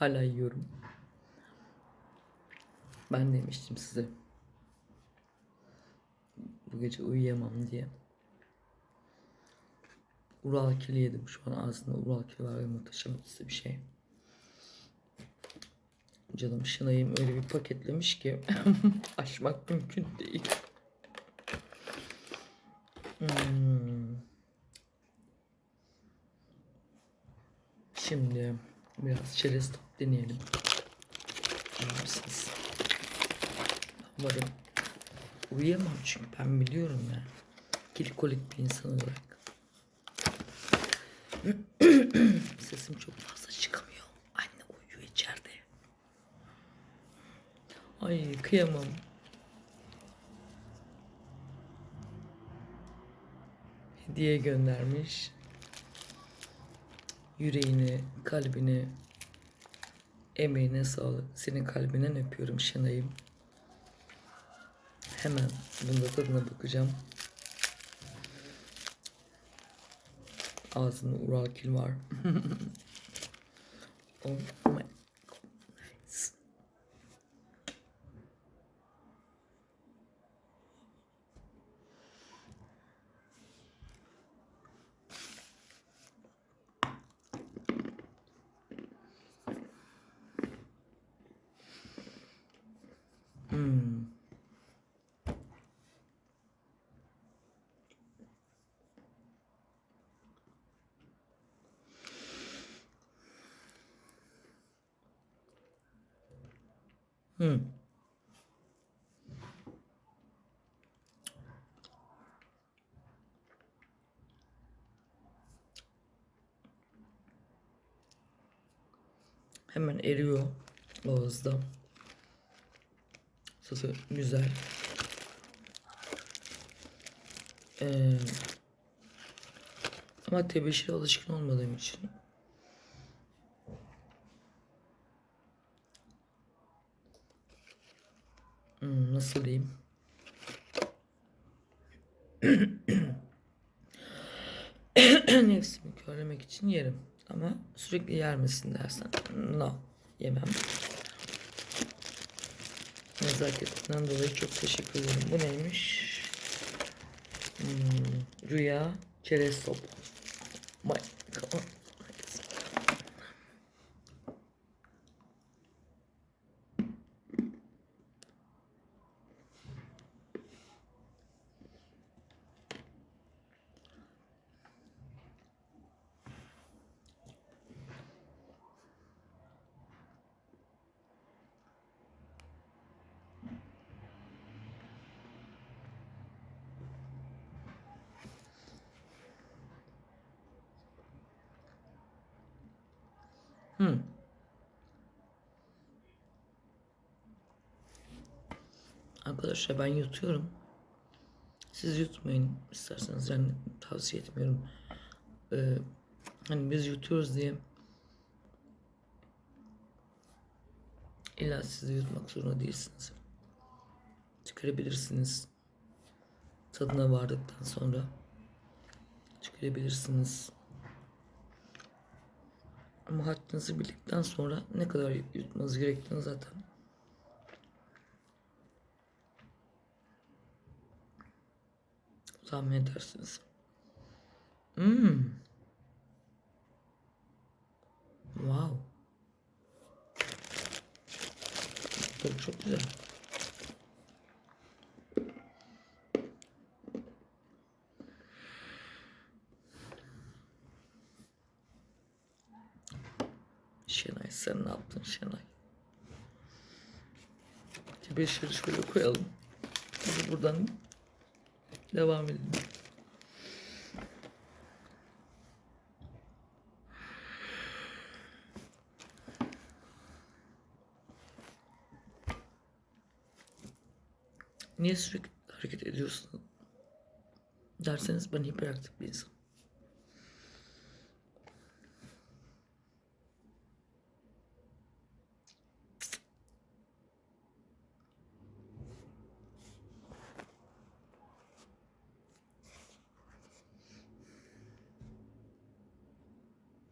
Hala yiyorum. Ben demiştim size. Bu gece uyuyamam diye. Ural kili yedim şu an ağzımda Ural kili var ve muhteşem bir şey. Canım Şınay'ım öyle bir paketlemiş ki açmak mümkün değil. Hmm. Şimdi biraz çerez top deneyelim. Mısınız? Umarım uyuyamam çünkü ben biliyorum ya. Kilikolik bir insan olarak. Sesim çok fazla çıkamıyor. Anne uyuyor içeride. Ay kıyamam. Hediye göndermiş. Yüreğini, kalbini, emeğine sağlık. Senin kalbinden öpüyorum Şenay'ım. Hemen bunda tadına bakacağım. Ağzında urakil var. oh my Hemen eriyor ağızda. Tadı güzel. Ee, ama tebeşire alışkın olmadığım için Hmm, nasıl diyeyim? Nefsimi körlemek için yerim. Ama sürekli yer misin dersen no yemem. Nezaketinden dolayı çok teşekkür ederim. Bu neymiş? Hmm, rüya çerez top. My God. Hmm. Arkadaşlar ben yutuyorum. Siz yutmayın isterseniz yani tavsiye etmiyorum. Ee, hani biz yutuyoruz diye illa siz yutmak zorunda değilsiniz. Çıkarabilirsiniz. Tadına vardıktan sonra çıkarabilirsiniz. Ama haddinizi bildikten sonra ne kadar yutmanız gerektiğini zaten tahmin edersiniz. Hmm. Wow. Çok çok güzel. Şenay sen ne yaptın Şenay? Beşeri şöyle koyalım. Hadi buradan devam edelim. Niye sürekli hareket ediyorsun derseniz ben hiperaktif bir insanım.